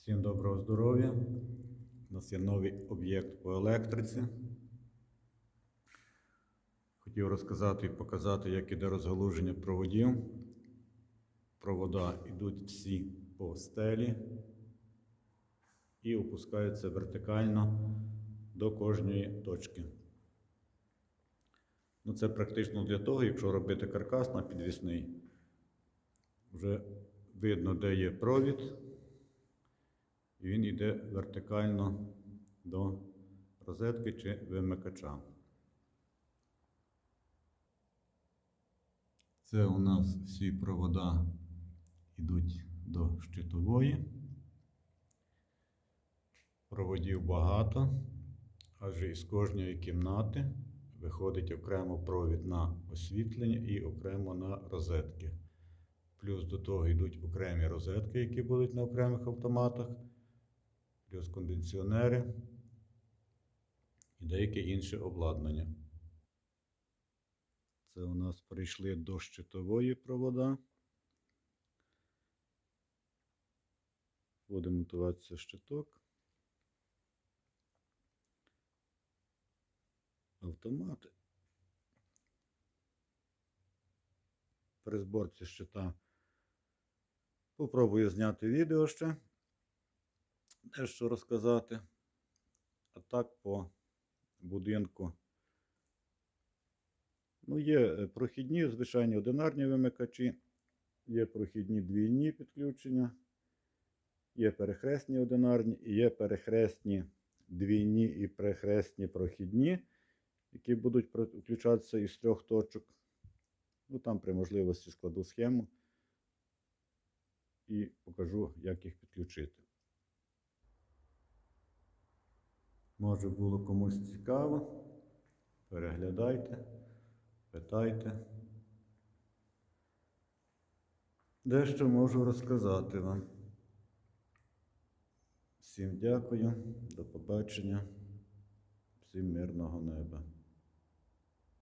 Всім доброго здоров'я. У нас є новий об'єкт по електриці. Хотів розказати і показати, як іде розгалуження проводів. Провода йдуть всі по стелі і опускаються вертикально до кожної точки. Ну, це практично для того, якщо робити каркас на підвісний, вже видно, де є провід, і він йде вертикально до розетки чи вимикача. Це у нас всі провода йдуть до щитової. Проводів багато, адже із кожної кімнати виходить окремо провід на освітлення і окремо на розетки. Плюс до того йдуть окремі розетки, які будуть на окремих автоматах, плюс кондиціонери і деяке інше обладнання. Це у нас прийшли до щитової провода. Буде монтуватися щиток. Автомати. При зборці щита попробую зняти відео ще, дещо розказати. А так по будинку. Ну, є е, прохідні, звичайні одинарні вимикачі, є прохідні двійні підключення, є перехресні одинарні і є перехресні двійні і перехресні прохідні, які будуть включатися із трьох точок. Ну, там при можливості складу схему і покажу, як їх підключити. Може було комусь цікаво. Переглядайте, питайте. Дещо можу розказати вам. Всім дякую, до побачення, всім мирного неба.